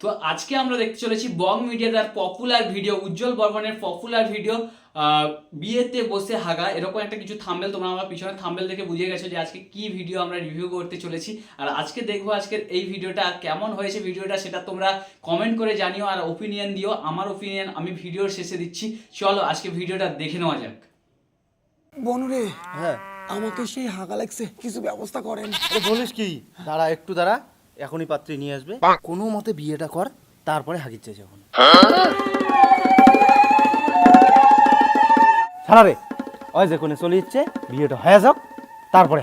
তো আজকে আমরা দেখতে চলেছি বং মিডিয়া তার পপুলার ভিডিও উজ্জ্বল বর্মনের পপুলার ভিডিও বিয়েতে বসে হাগা। এরকম একটা কিছু থাম্বেল তোমরা আমার পিছনে থাম্বেল দেখে বুঝে গেছো যে আজকে কি ভিডিও আমরা রিভিউ করতে চলেছি। আর আজকে দেখব আজকের এই ভিডিওটা কেমন হয়েছে ভিডিওটা সেটা তোমরা কমেন্ট করে জানিও আর ওপিনিয়ন দিও। আমার ওপিনিয়ন আমি ভিডিওর শেষে দিচ্ছি। চলো আজকে ভিডিওটা দেখে নেওয়া যাক। বনুরে হ্যাঁ। আমাকে সেই হাগা লাগছে কিছু ব্যবস্থা করেন। বলিস কি? দাঁড়া একটু দাঁড়া। এখনই পাত্রী নিয়ে আসবে। কোনো মতে বিয়েটা কর তারপরে হাগিচ্ছে যখন। ছাড়া রে ওই যে কোনে চলে যাচ্ছে বিয়েটা হয়ে যাক তারপরে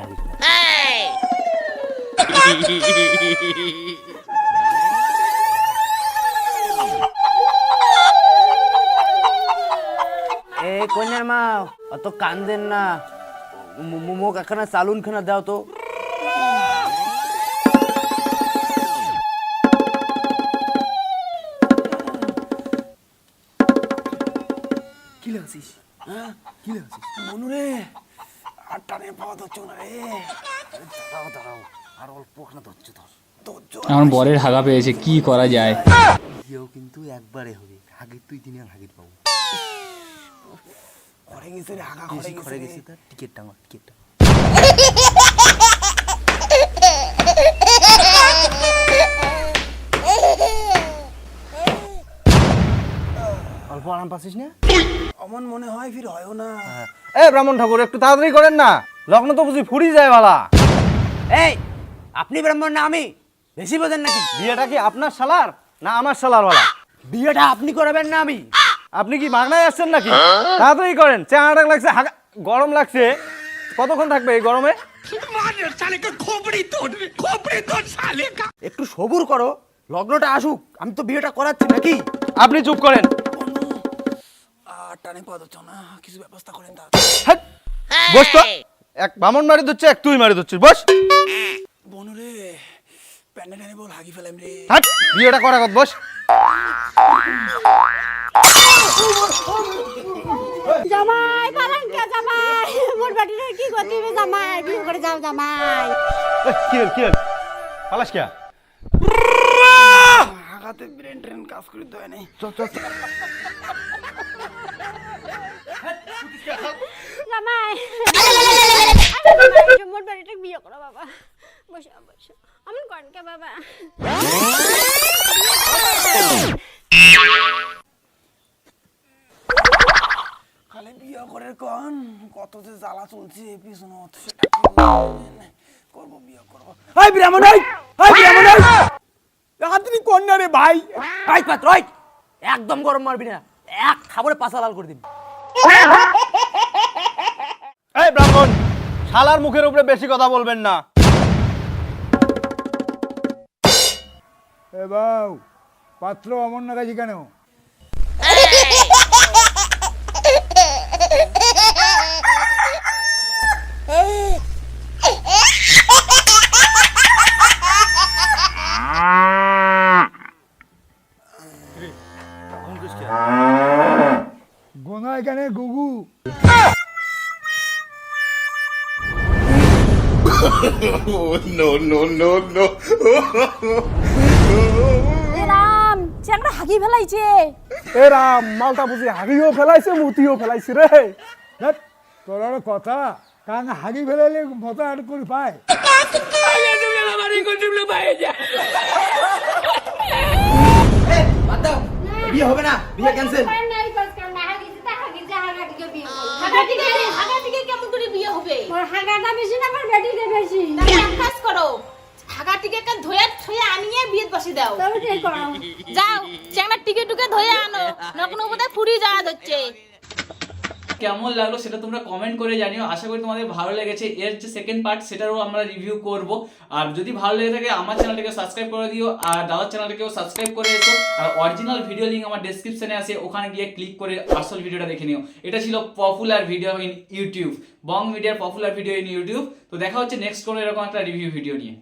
এ কন্যার মা অত কান্দেন না। মোক একখানা চালুন খানা দাও তো। কি লাগছিস? হ্যাঁ? কি লাগছিস? বনুরে আর টানে পাওয়া ধরছ না রে। দাঁড়াও দাঁড়াও আর অল্প খানা ধরছে ধর। আমার বরের হাগা পেয়েছে কি করা যায়? বিয়েও কিন্তু একবারে হবে হাগির তুই দিনে হাগির পাবো। ঘরে গেছে রে হাগা ঘরে বেশি গেছে ঘরে রে। গেছে তার টিকিট টাঙা টিকিট অল্প আরাম পাচ্ছিস না? অমন মনে হয় ফির হয়ও না। এ ব্রাহ্মণ ঠাকুর একটু তাড়াতাড়ি করেন না। লগ্ন তো বুঝি ফুরি যায় বালা। এই আপনি ব্রাহ্মণ না আমি? বেশি বোঝেন নাকি? বিয়েটা কি আপনার শালার? না আমার শালার বালা। বিয়েটা আপনি করাবেন না আমি? আপনি কি মাগনায় আসছেন নাকি? তাড়াতাড়ি করেন। চেহারাটা লাগছে গরম লাগছে। কতক্ষণ থাকবে এই গরমে? একটু সবুর করো লগ্নটা আসুক। আমি তো বিয়েটা করাচ্ছি নাকি? আপনি চুপ করেন। টানে পাওয়া ধরছ না কিছু ব্যবস্থা করেন তার বস তো। এক বামন মারি দিচ্ছে এক তুই মারি দিচ্ছিস বস। বনুরে প্যান্ডে টানে বল হাগি ফেলাম রে। হাট বিয়েটা করা কত বস। জামাই পালান কে জামাই মোর বাড়িতে কি করতে হবে জামাই? বিয়ে করে যাও জামাই? কি হল কি হল? পালাস কে? হাগাতে ব্রেন ট্রেন কাজ করে দেয় নাই। জামাই মোর বাবা খালি বিয়ে করে কন কত যে জ্বালা চলছে কি বলবেন? করব বিয়ে করব। হাই ব্রাহ্মণ ব্রাহ্মণ তুমি কন্যা রে ভাই। এই, একদম গরম মারবি না। খাবারে পাছা লাল করে দিবি। এই ব্রাহ্মণ শালার মুখের উপরে বেশি কথা বলবেন না। এ বাউ পাত্র অমর নাগাছি কেন? এখানে গুগু। রাম হাগি ফেলাইছে। এ রাম মালটা বুঝি হাগিও ফেলাইছে মুতিও ফেলাইছে রে। তোর কথা কারণ হাগি ফেলাইলে মজা আর করে পায় বিয়ে হবে না বিয়ে ক্যান্সেল নাই বাস কাম না হাগি তা হাগি যা হাগা টিকে বিয়ে হাগা কেমন করে বিয়ে হবে? মোর হাগাটা বেশি না আমার বেটিকে বেশি। এক কাজ করো হাগা টিকে কান ধোয়া আনিয়ে বিয়ে বসে দাও। তবে ঠিক করো যাও চ্যাংড়া টিকে টুকে ধোয়া আনো নকনো বোধহয় পুরি যাওয়া হচ্ছে কেমন লাগল সেটা তোমরা কমেন্ট করে জানিও। আশা করি তোমাদের ভালো লেগেছে। এর যে সেকেন্ড পার্ট সেটারও আমরা রিভিউ করব। আর যদি ভালো লেগে থাকে, আমার চ্যানেলটাকে সাবস্ক্রাইব করে দিও। আর দাদার চ্যানেলটাকেও সাবস্ক্রাইব করে এসো। আর অরিজিনাল ভিডিও লিঙ্ক আমার ডেসক্রিপশনে আছে। ওখানে গিয়ে ক্লিক করে আসল ভিডিওটা দেখে নিও। এটা ছিল popular video in YouTube Bong মিডিয়ার পপুলার ভিডিও ইন ইউটিউব তো দেখা হচ্ছে নেক্সট কোনো এরকম একটা রিভিউ ভিডিও নিয়ে।